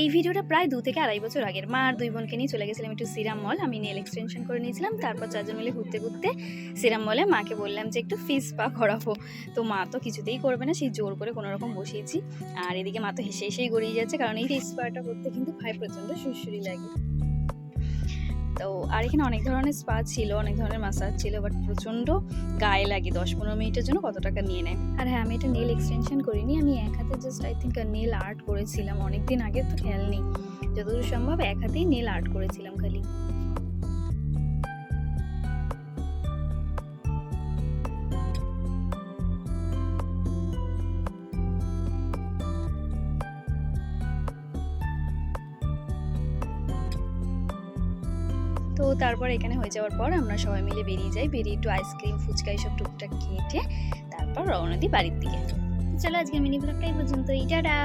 এই ভিডিওটা প্রায় দু থেকে আড়াই বছর আগের। মা আর দুই বোনকে নিয়ে চলে গেছিলাম একটু সিরাম মল। আমি নেল এক্সটেনশন করে নিয়েছিলাম। তারপর চারজন মিলে ঘুরতে ঘুরতে সিরাম মলে মাকে বললাম যে একটু ফিস পা করাবো। তো মা তো কিছুতেই করবে না, সেই জোর করে কোনোরকম বসিয়েছি। আর এদিকে মা তো হেসে হেসেই গড়িয়ে যাচ্ছে, কারণ এই ফিস পাটা করতে কিন্তু ভাই প্রচণ্ড সুরসুরি লাগে। তো, আর এখানে অনেক ধরনের স্পা ছিল, অনেক ধরনের মাসাজ ছিল বাট প্রচণ্ড গায়ে লাগে। দশ পনেরো মিনিটের জন্য কত টাকা নিয়ে নেয়। আর হ্যাঁ আমি এটা নেল এক্সটেনশন করিনি। আমি এক হাতে just I think nail art করেছিলাম অনেক দিন আগে, তো খেয়াল নেই। যতদূর সম্ভব এক হাতেই নেল আর্ট করেছিলাম খালি। তো তারপর এখানে হয়ে যাওয়ার পর আমরা সবাই মিলে বেরিয়ে যাই। বেরিয়ে একটু আইসক্রিম, ফুচকা এইসব টুকটাক খেয়ে তারপর রওনা দিই বাড়ির দিকে। চলো আজকে মিনি ব্লগটা এই পর্যন্ত টাটা!